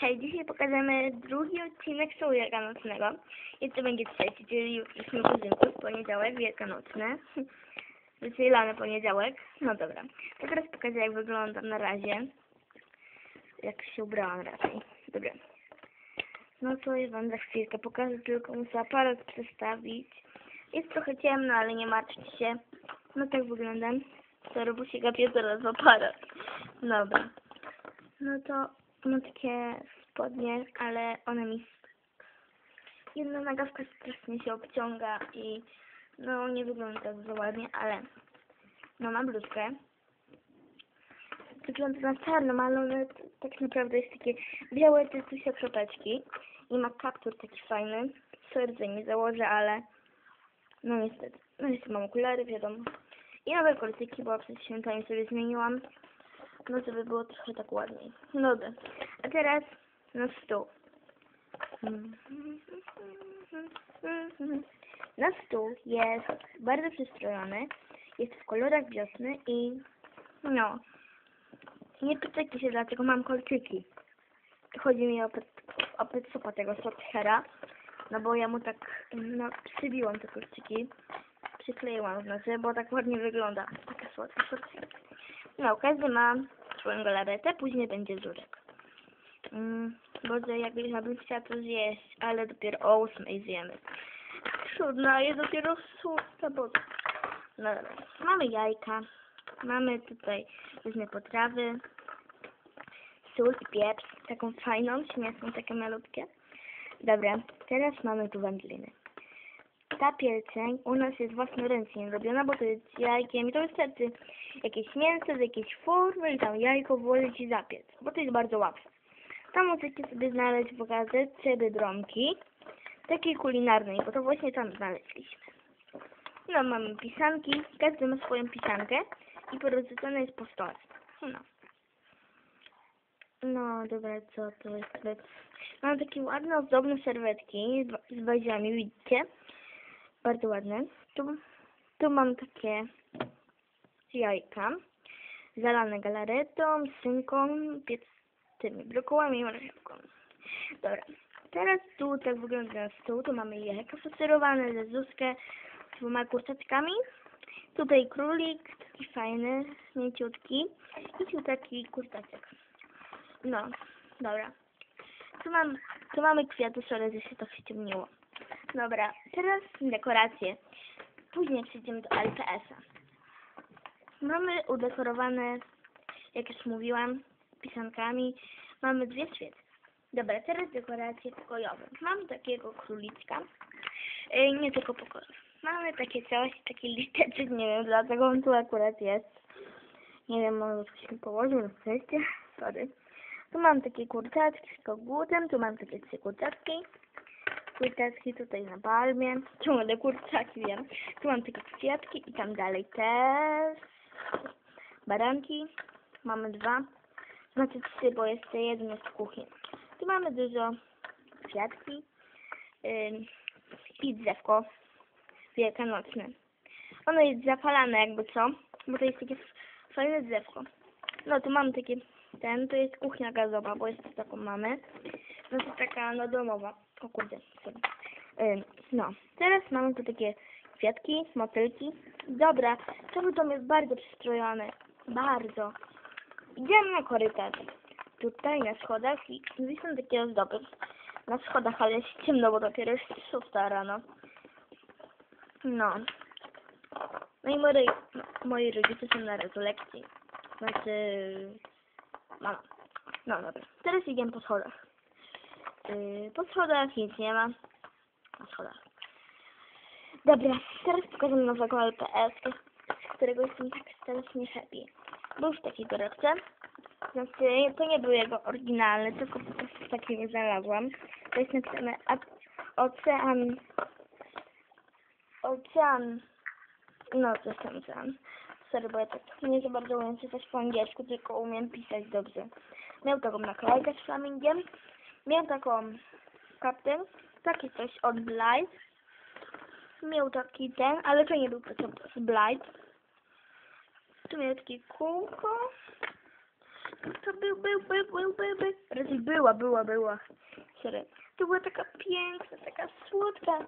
Hej, dzisiaj pokażemy drugi odcinek show wielkanocnego. I to będzie trzeci, czyli jesteśmy kuzynków, poniedziałek wielkanocny. Wycielany poniedziałek. No dobra. To teraz pokażę jak wyglądam na razie. Jak się ubrałam raczej. Dobra. No to ja wam za chwilkę pokażę, tylko muszę aparat przestawić. Jest trochę ciemno, ale nie martwcie się. No tak wyglądam. Sorry, bo się gapię teraz w aparat. Dobra. No to mam takie spodnie, ale one mi... Jedna nagawka strasznie się obciąga i no nie wygląda tak za ładnie, ale no mam bluzkę. Wygląda na czarno, ale one t- tak naprawdę jest takie białe, tylko się kropeczki i ma kaptur taki fajny. Serce nie założę, ale no niestety. No jeszcze mam okulary, wiadomo. I nowe kolczyki, bo przed świętami sobie zmieniłam. No żeby było trochę tak ładniej. No dobra. A teraz na stół. Na stół jest bardzo przystrojony. Jest w kolorach wiosny i no. Nie pytajcie się dlaczego mam kolczyki. Chodzi mi o, o petsopa tego Sothera. No bo ja mu tak no, przybiłam te kolczyki. Przykleiłam znaczy, bo tak ładnie wygląda. Taka słodka. No, każdy ma swoją galaretę, później będzie żurek. Mm, Boże, jakbyś ja bym chciała to zjeść, ale dopiero o ósmej zjemy. Trudno, jest dopiero szósta, bo... No dobra, mamy jajka, mamy tutaj różne potrawy, sól i pieprz, taką fajną, śmieszną, takie malutkie. Dobra, teraz mamy tu wędliny. Ta pielczeń u nas jest własnoręcznie robiona, bo to jest jajkiem i to wystarczy jakieś mięso z jakiejś formy i tam jajko włożyć i zapiec, bo to jest bardzo łatwe. Tam możecie sobie znaleźć w gazetce Biedronki, takiej kulinarnej, bo to właśnie tam znaleźliśmy. No, mamy pisanki, każdy ma swoją pisankę i porozrzucone jest po stole. No. No, dobra, co to jest? Mam takie ładne, ozdobne serwetki z waziami, widzicie? Bardzo ładne. Tu, tu mam takie jajka, zalane galaretą, szynką, piec tymi brokułami i marchewką. Dobra, teraz tu tak wygląda stół. Tu mamy jajka facerowane ze zuzkę z dwoma kurczaczkami. Tutaj królik, taki fajny, mięciutki. I tu taki kurczaczek. No, dobra. Tu, mam, tu mamy kwiaty, sorry, że się to ściemniło. Dobra, teraz dekoracje. Później przejdziemy do LPS-a. Mamy udekorowane, jak już mówiłam, pisankami. Mamy dwie świece. Dobra, teraz dekoracje pokojowe. Mam takiego króliczka. Yy, nie tylko pokojowe. Mamy takie coś, taki listeczek, nie wiem dlaczego on tu akurat jest. Nie wiem, może ktoś mi położył na szczęście. Sorry. Tu mam takie kurczaczki z kogutem, tu mam takie trzy kurczaczki. Kurczaczki tutaj na palmie. Ciągle kurczaki, wiem. Tu mam takie kwiatki i tam dalej też baranki. Mamy dwa. Znaczy trzy, bo jeszcze jedno jest w kuchni. Tu mamy dużo kwiatki ym, i drzewko wielkanocne. Ono jest zapalane jakby co, bo to jest takie fajne drzewko. No tu mamy takie, ten, to jest kuchnia gazowa, bo jest taką mamy. No to taka no domowa. O kurde. Ym, no, teraz mamy tu takie kwiatki, motylki. Dobra, cały dom jest bardzo przystrojony. Bardzo. Idziemy na korytarz. Tutaj na schodach i wiszą takie ozdoby. Na schodach, ale jest ciemno, bo dopiero jest szósta rano. No. No i moi, moi rodzice są na rekolekcji. Znaczy... Mama. No dobra. Teraz idziemy po schodach. Yy, po schodach nic nie ma. Na schodach. Dobra, teraz pokażę nowego LPS, z którego jestem tak strasznie happy. Był w takiej torebce. Znaczy, to nie był jego oryginalny, tylko po prostu taki nie znalazłam. To jest napisane Ocean... Ocean... No, coś tam ocean. Sorry, bo ja tak nie za bardzo umiem czytać po angielsku, tylko umiem pisać dobrze. Miał taką naklejkę z flamingiem. Miał taką kaptę. Takie coś od Blight. Miał taki ten, ale to nie był to z Blight. Tu miał takie kółko. To był, był, był, był, był, był. Raczej była, była, była. Sorry. To była taka piękna, taka słodka,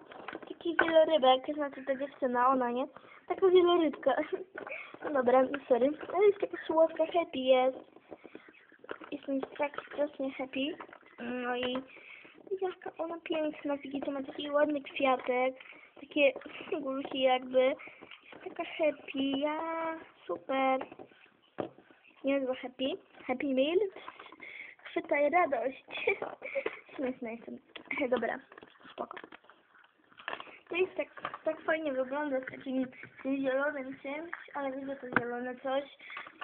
taki wielorybek, znaczy ta dziewczyna, ona, nie? Taka wielorybka. No dobra, sorry. Ale jest taka słodka, happy jest. Jestem tak strasznie happy. No i jaka ona piękna, widzicie, ma taki ładny kwiatek, takie górki jakby. Jest taka happy, ja, super. Niezła happy. Happy meal. Chwytaj radość. Śmieszna jestem. Dobra, spoko. To jest tak, tak fajnie wygląda z takim zielonym czymś, ale widzę to zielone coś.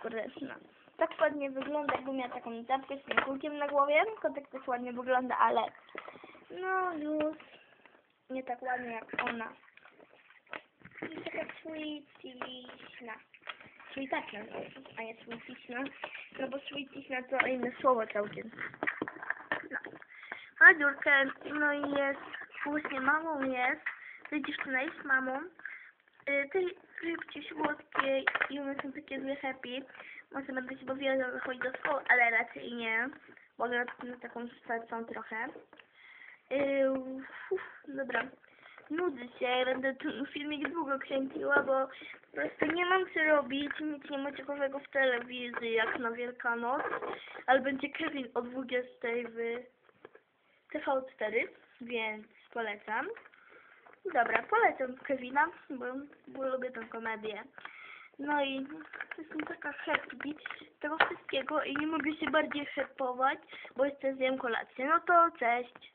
Kurde, no. Tak ładnie wygląda, jakby miała taką czapkę z tym kulkiem na głowie. Kotek też ładnie wygląda, ale no już nie tak ładnie jak ona. Jest taka sweetiśna. Sweetaczna, a nie sweetiśna. No bo sweetiśna to inne słowo całkiem. No. Ma dziurkę, no i jest, właśnie mamą jest. Ta dziewczyna jest mamą. Y, Te rybki słodkie i one są takie złe happy. Może będę się bawiła, że wychodzi do szkoły, ale raczej nie. Bo na taką starczą trochę. Yy, uf, dobra. Nudzę się, będę ten filmik długo kręciła, bo po prostu nie mam co robić, nic nie ma ciekawego w telewizji, jak na Wielkanoc. Ale będzie Kevin o 20 w TV4, więc polecam. Dobra, polecam Kevina, bo, bo lubię tę komedię. No i jestem taka happy tego wszystkiego i nie mogę się bardziej hapować, bo jeszcze zjem kolację. No to cześć.